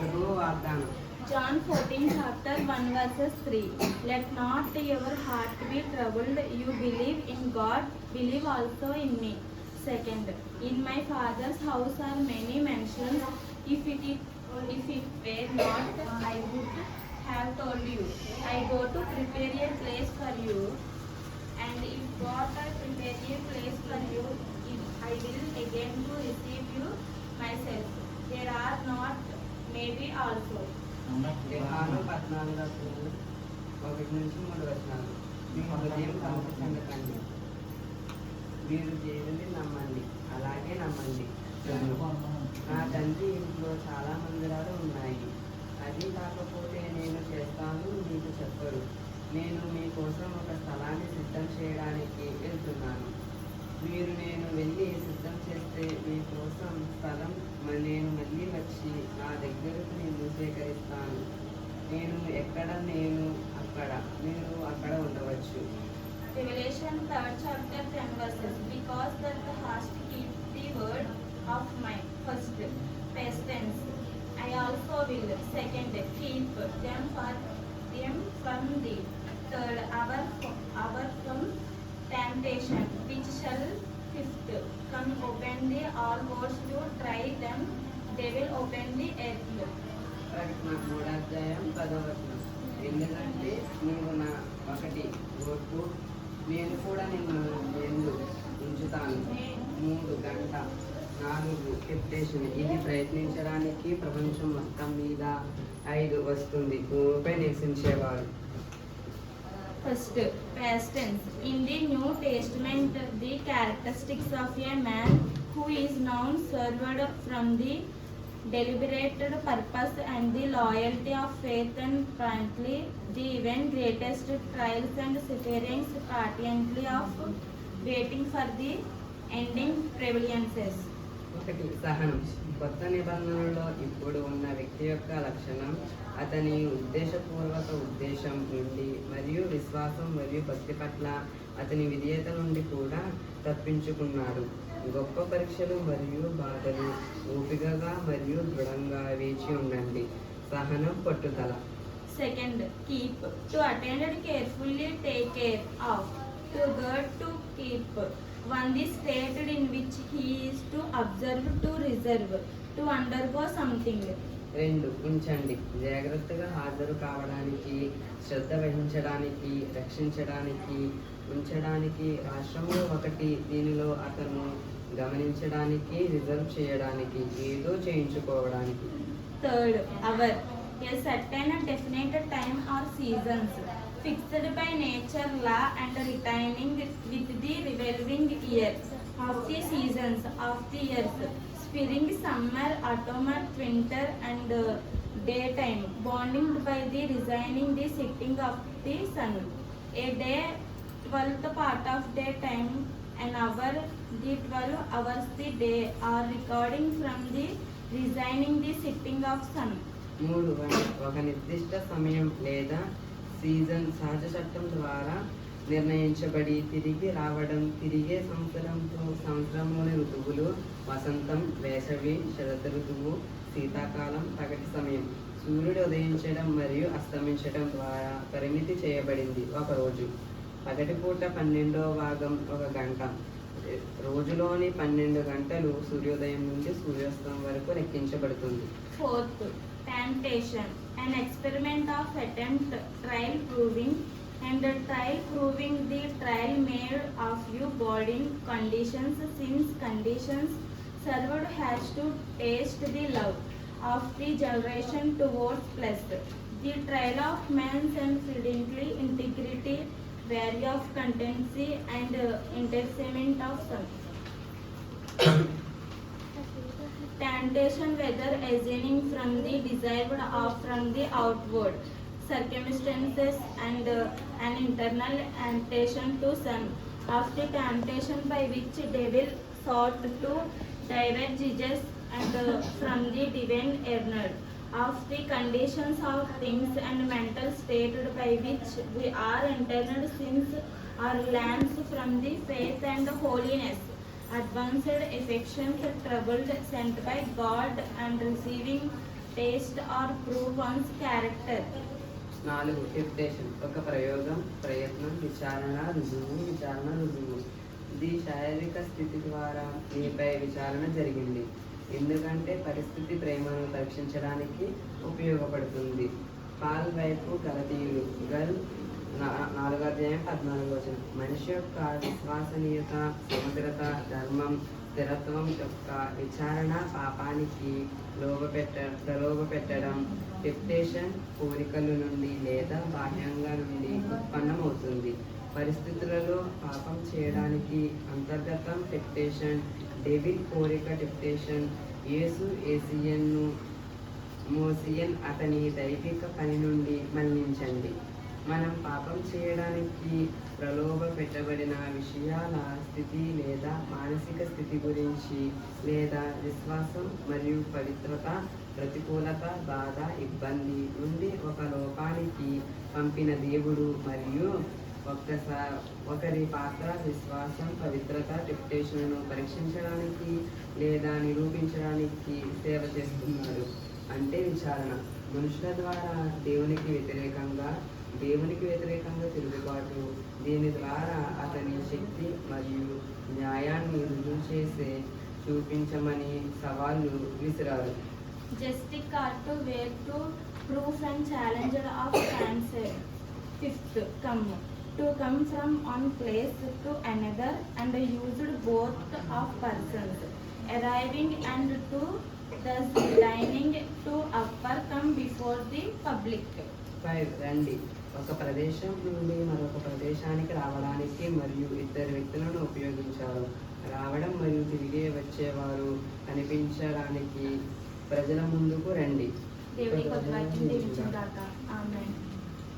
ప్రభు వాగ్దానం John 14, chapter 1, verses 3. Let not your heart be troubled. You believe in God, believe also in me. Second, in my Father's house are many mansions. If it, is, if it were not, I would have told you. I go to prepare a place for you. And if God I prepare a place for you, if I will again to receive you myself. There are not పద్నాలుగు ఒకటి నుంచి మూడు మీ హృదయం మీరు దేవుని నమ్మండి. అలాగే నమ్మండి. నా తండ్రి ఇంట్లో చాలా మందిరాలు ఉన్నాయి. అది కాకపోతే నేను చేస్తాను మీకు చెప్పరు. నేను మీకోసం ఒక స్థలాన్ని సిద్ధం చేయడానికి వెళ్తున్నాను. మీరు నేను వెళ్ళి సిద్ధం చేస్తే మీకోసం స్థలం నేను మళ్ళీ వచ్చి నా దగ్గరకు నేను సేకరిస్తాను నేను ఎక్కడ నేను అక్కడ మీరు అక్కడ ఉండవచ్చు Revelation 3rd chapter 10 verses. Because that the hast keep the word of my first past tense. I also will. Second, keep them for them from the third hour hour from temptation, which shall fifth come open the all doors to try them. They will open the earth. ప్రకటన మూడాధ్యాయం పదవచనం ఎందుకంటే నీవు నా ఒకటి ఓర్పు నేను కూడా నిన్ను ఎందు ఉంచుతాను. మూడు గంట నాలుగు టెంప్టేషన్ ఇది ప్రయత్నించడానికి ప్రపంచం మొత్తం మీద ఐదు వస్తుంది. భూమిపై నివసించేవారు First, past tense. In the New Testament, the characteristics of a man who is known served from the deliberated purpose and the loyalty of faith and frankly, the even greatest trials and sufferings patiently of waiting for the ending prevalences. ఒకటి సహనం కొత్త నిబంధనలో ఇప్పుడు ఉన్న వ్యక్తి యొక్క లక్షణం అతని ఉద్దేశపూర్వక ఉద్దేశం నుండి మరియు విశ్వాసం మరియు భక్తి పట్ల అతని విధేయత నుండి కూడా తప్పించుకున్నాడు గొప్ప పరీక్షలు మరియు బాధలు ఓపికగా మరియు దృఢంగా వేచి ఉండండి. సహనం పట్టుదల. Second keep to attended carefully take care of to To to keep. One the state in which he is to observe, to reserve, to undergo something. రెండు ఉంచండి జాగ్రత్తగా హాజరు కావడానికి శ్రద్ధ వహించడానికి రక్షించడానికి ఉంచడానికి రాష్ట్రంలో ఒకటి దీనిలో అతను గమనించడానికి రిజర్వ్ చేయడానికి ఏదో చేయించుకోవడానికి Third, hour. A certain definite time or seasons fixed by nature law and retaining with the revolving year of the seasons of the years. Spring, summer, autumn, winter, and uh, daytime, bonding by the resigning the setting of the sun. A day, twelfth part of daytime, an hour, the twelve hours the day are recording from the resigning the setting of sun. మూడు ఒక- నిర్దిష్ట సమయం లేదా season సహజ చట్టం ద్వారా నిర్ణయించబడి తిరిగి రావడం తిరిగే సంవత్సరంతో సంవత్సరంలోని ఋతువులు వసంతం వేసవి శరత్ ఋతువు శీతాకాలం పగటి సమయం సూర్యుడు ఉదయించడం మరియు అస్తమించడం ద్వారా పరిమితి చేయబడింది. ఒక రోజు. పగటిపూట పన్నెండో భాగం ఒక గంట. రోజులోని పన్నెండు గంటలు సూర్యోదయం నుండి సూర్యాస్తం వరకు లెక్కించబడుతుంది. Fourth temptation an experiment of attempt trial proving and trial the trial made of you body conditions since conditions served has taste the love of the generation towards plus the trial of men's and evidently integrity value of constancy, and uh, of some. temptation whether arising from the desired or from the outward circumstances and uh, an internal temptation to some After temptation by which devil sought to divert Jesus and uh, from the divine earner of the conditions of things and mental state by which we are entered since our lands from the faith and holiness advanced affections troubled sent by God and receiving taste or prove one's character. నాలుగు temptation ఒక ప్రయోగం ప్రయత్నం విచారణ రుజువు విచారణ రుజువు ఇది శారీరక స్థితి ద్వారా నీపై విచారణ జరిగింది ఎందుకంటే పరిస్థితి ప్రేమను పరీక్షించడానికి ఉపయోగపడుతుంది. పాల్ వైపు గలతీయులు గల్ నాలుగో అధ్యాయం పద్నాలుగు వచనం. మనిషి యొక్క విశ్వసనీయత సమగ్రత ధర్మం స్థిరత్వం యొక్క విచారణ పాపానికి లోబపెట్ట ప్రలోభపెట్టడం టెప్టేషన్ కోరికల నుండి లేదా బాహ్యంగా నుండి ఉత్పన్నమవుతుంది. పరిస్థితులలో పాపం చేయడానికి అంతర్గతం టెప్టేషన్ డెవిల్ కోరిక డిప్టేషన్ యేసు ఏసియన్ను మోసియన్ అతని దైవిక పని నుండి మన్నించండి. మనం పాపం చేయడానికి ప్రలోభ పెట్టబడిన విషయాల స్థితి లేదా మానసిక స్థితి గురించి లేదా విశ్వాసం మరియు పవిత్రత ప్రతికూలత బాధ ఇబ్బంది నుండి ఒక లోపానికి పంపిన దేవుడు మరియు ఒక్కసారి ఒకరి పాత్ర విశ్వాసం పవిత్రత టెప్టేషన్లను పరీక్షించడానికి లేదా నిరూపించడానికి సేవ చేస్తున్నారు. అంటే విచారణ. మనుషుల ద్వారా దేవునికి వ్యతిరేకంగా దేవునికి వ్యతిరేకంగా తిరుగుబాటు దీని ద్వారా అతని శక్తి మరియు న్యాయాన్ని రుజువు చేసే చూపించమని సవాళ్ళు విసిరారు. Justice are where to proof and challenger of cancer fifth come come from one place to another and used both of persons. Arriving and to thus dining to upper come before the public. Five రండి ఒక ప్రదేశం నుండి మరొక ప్రదేశానికి రావడానికి మరియు ఇద్దరు వ్యక్తులను ఉపయోగించారు రావడం మరియు తిరిగి వచ్చేవారు కనిపించడానికి ప్రజల ముందుకు రండి దేవుని కొద్ది వాక్యం దీవించుగాక. ఆమేన్